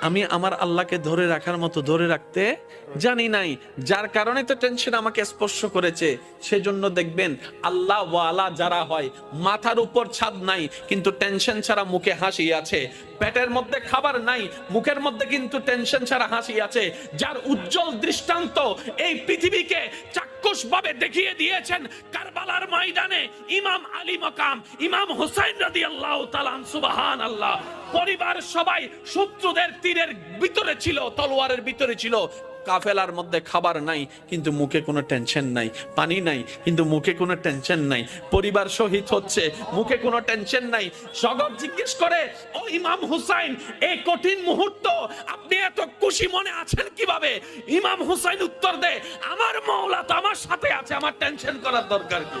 আমি আমার আল্লাহকে ধরে রাখার মতো ধরে রাখতে জানি নাই। যার কারণে তো টেনশন আমাকে স্পর্শ করেছে। সেজন্য দেখবেন আল্লাহ ওয়ালা যারা হয়, মাথার উপর ছাদ নাই, কিন্তু টেনশন ছাড়া মুখে হাসি আছে। পেটের মধ্যে খাবার নাই, মুখের মধ্যে কিন্তু টেনশন ছাড়া হাসি আছে। যার উজ্জ্বল দৃষ্টান্ত এই পৃথিবীকে চাক্ষুষ ভাবে দেখিয়ে দিয়েছেন কারবালার ময়দানে ইমাম আলী মকাম, ইমাম হুসাইন রাদি আল্লাহ তালান সুবাহান আল্লাহ পরিবার সবাই শত্রুদের তীরের ভিতরে ছিল, তলোয়ারের ভিতরে ছিল। কাফেলার মধ্যে খাবার নাই, কিন্তু মুখে কোনো টেনশন নাই, পানি নাই, কিন্তু মুখে কোনো টেনশন নাই। পরিবার শহীদ হচ্ছে, মুখে কোনো টেনশন নাই। জগৎ জিজ্ঞেস করে, ও ইমাম হুসাইন এই কঠিন মুহূর্ত, আপনি এত খুশি মনে আছেন কীভাবে? ইমাম হুসাইন উত্তর দে আমার মৌলা তো আমার সাথে আছে, আমার টেনশন করার দরকার কি?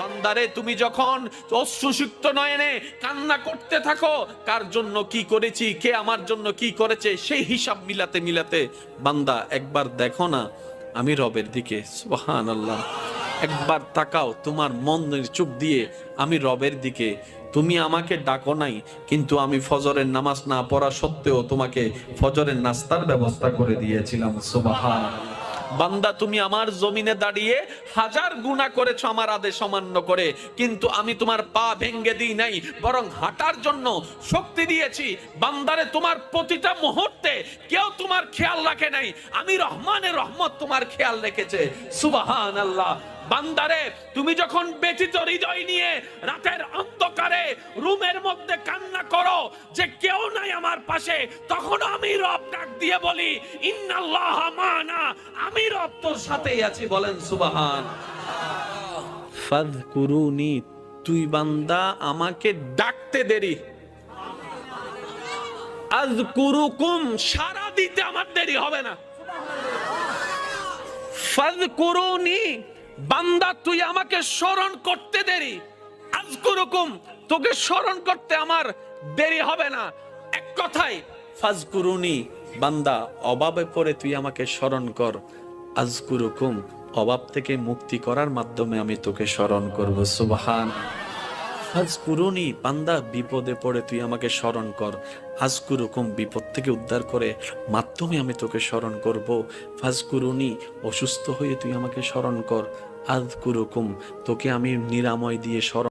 বান্দারে, তুমি যখন অশ্রুসিক্ত নয়নে কান্না করতে থাকো, কার জন্য কি করেছি, কে আমার জন্য কি করেছে, সেই হিসাব মিলাতে মিলাতে বান্দা একবার দেখো না, আমি রবের দিকে সুবহান আল্লাহ একবার তাকাও, তোমার মন চোখ দিয়ে আমি রবের দিকে, তুমি আমাকে ডাকো নাই, কিন্তু আমি ফজরের নামাজ না পড়া সত্ত্বেও তোমাকে ফজরের নাস্তার ব্যবস্থা করে দিয়েছিলাম সুবহান বান্দা, তুমি আমার জমিনে দাঁড়িয়ে হাজার গুণা করেছ, আমার আদেশ অমান্য করে। কিন্তু আমি তোমার পা ভেঙ্গে দিই নাই, বরং হাঁটার জন্য শক্তি দিয়েছি। বান্দারে, তোমার প্রতিটা মুহূর্তে কেউ তোমার খেয়াল রাখে নাই। আমি রহমানের রহমত তোমার খেয়াল রেখেছে। সুবাহান আল্লাহ বান্দারে, তুমি যখন ব্যথিত হৃদয় নিয়ে রাতের অন্ধকারে রুমের মধ্যে কান্না করো যে কেউ নাই আমার পাশে তখন আমি রব ডাক দিয়ে বলি, ইন্নাল্লাহ মানা আমি রব তোর সাথেই আছি, বলেন সুবাহান। তুই বান্দা, আমাকে ডাকতে দেরি। আযকুরুকুম সারা দিতে আমার দেরি হবে না। বান্দা, তুই আমাকে স্মরণ করতে দেরি। আজকুরুকুম তোকে স্মরণ করতে আমার দেরি হবে না। এক কথায় ফাজকুরুনি বান্দা অভাবে পড়ে তুই আমাকে স্মরণ কর। আজকুরুকুম অভাব থেকে মুক্তি করার মাধ্যমে আমি তোকে স্মরণ করব, সুবহান। ফাজকুরুনি বান্দা, বিপদে পড়ে তুই আমাকে স্মরণ কর। আজকুরুকুম, বিপদ থেকে উদ্ধার করে মাধ্যমে আমি তোকে স্মরণ করব। ফাজকুরুনি অসুস্থ হয়ে তুই আমাকে স্মরণ কর। আজকুরুকুম, তোকে আমি নিরাময় দিয়ে স্মরণ